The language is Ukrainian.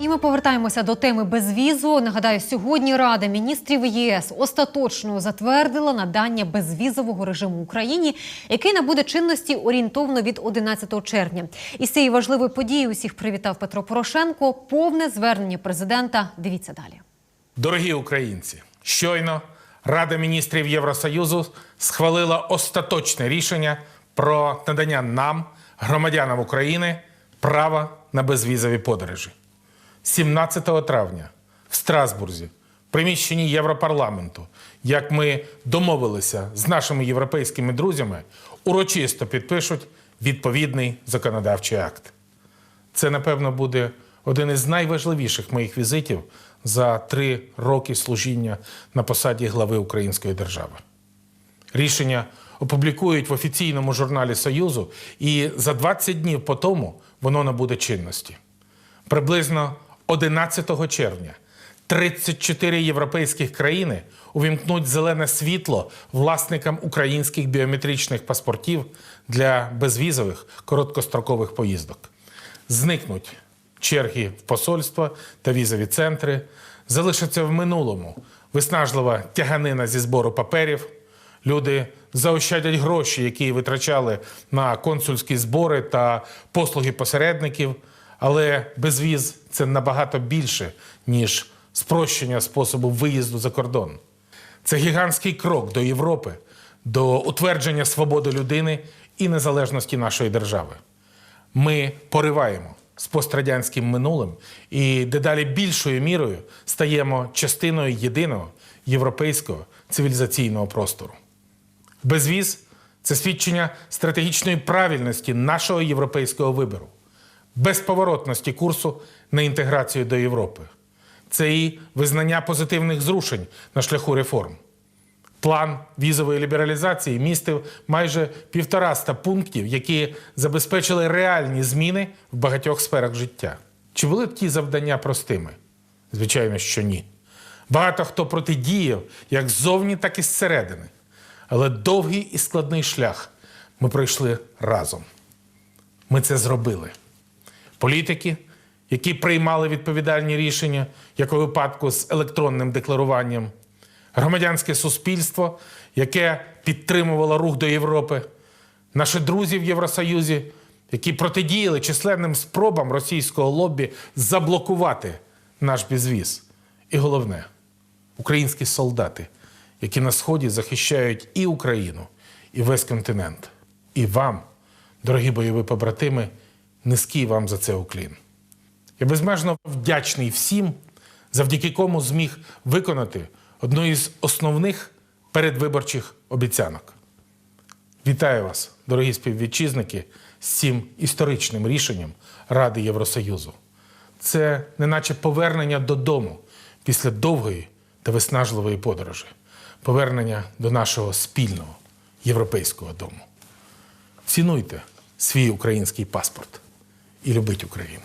І ми повертаємося до теми безвізу. Нагадаю, сьогодні Рада міністрів ЄС остаточно затвердила надання безвізового режиму Україні, який набуде чинності орієнтовно від 11 червня. Із цієї важливої події усіх привітав Петро Порошенко. Повне звернення президента. Дивіться далі. Дорогі українці, щойно Рада міністрів Євросоюзу схвалила остаточне рішення про надання нам, громадянам України, права на безвізові подорожі. 17 травня в Страсбурзі, в приміщенні Європарламенту, як ми домовилися з нашими європейськими друзями, урочисто підпишуть відповідний законодавчий акт. Це, напевно, буде один із найважливіших моїх візитів за три роки служіння на посаді глави Української держави. Рішення опублікують в офіційному журналі Союзу, і за 20 днів по тому воно набуде чинності. Приблизно 11 червня 34 європейських країни увімкнуть зелене світло власникам українських біометричних паспортів для безвізових короткострокових поїздок. Зникнуть черги в посольства та візові центри, залишиться в минулому виснажлива тяганина зі збору паперів. Люди заощадять гроші, які витрачали на консульські збори та послуги посередників. Але безвіз це набагато більше, ніж спрощення способу виїзду за кордон. Це гігантський крок до Європи, до утвердження свободи людини і незалежності нашої держави. Ми пориваємо з пострадянським минулим і дедалі більшою мірою стаємо частиною єдиного європейського цивілізаційного простору. Безвіз це свідчення стратегічної правильності нашого європейського вибору, безповоротності курсу на інтеграцію до Європи. Це і визнання позитивних зрушень на шляху реформ. План візової лібералізації містив майже півтораста пунктів, які забезпечили реальні зміни в багатьох сферах життя. Чи були б ті завдання простими? Звичайно, що ні. Багато хто протидіяв як ззовні, так і зсередини. Але довгий і складний шлях ми пройшли разом. Ми це зробили. Політики, які приймали відповідальні рішення, як у випадку з електронним декларуванням, громадянське суспільство, яке підтримувало рух до Європи, наші друзі в Євросоюзі, які протидіяли численним спробам російського лобі заблокувати наш безвіз. І головне, українські солдати, які на сході захищають і Україну, і весь континент. І вам, дорогі бойові побратими, низький вам за це уклін. Я безмежно вдячний всім, завдяки кому зміг виконати одну із основних передвиборчих обіцянок. Вітаю вас, дорогі співвітчизники, з цим історичним рішенням Ради Євросоюзу. Це неначе повернення додому після довгої та виснажливої подорожі, повернення до нашого спільного європейського дому. Цінуйте свій український паспорт і любить Україну.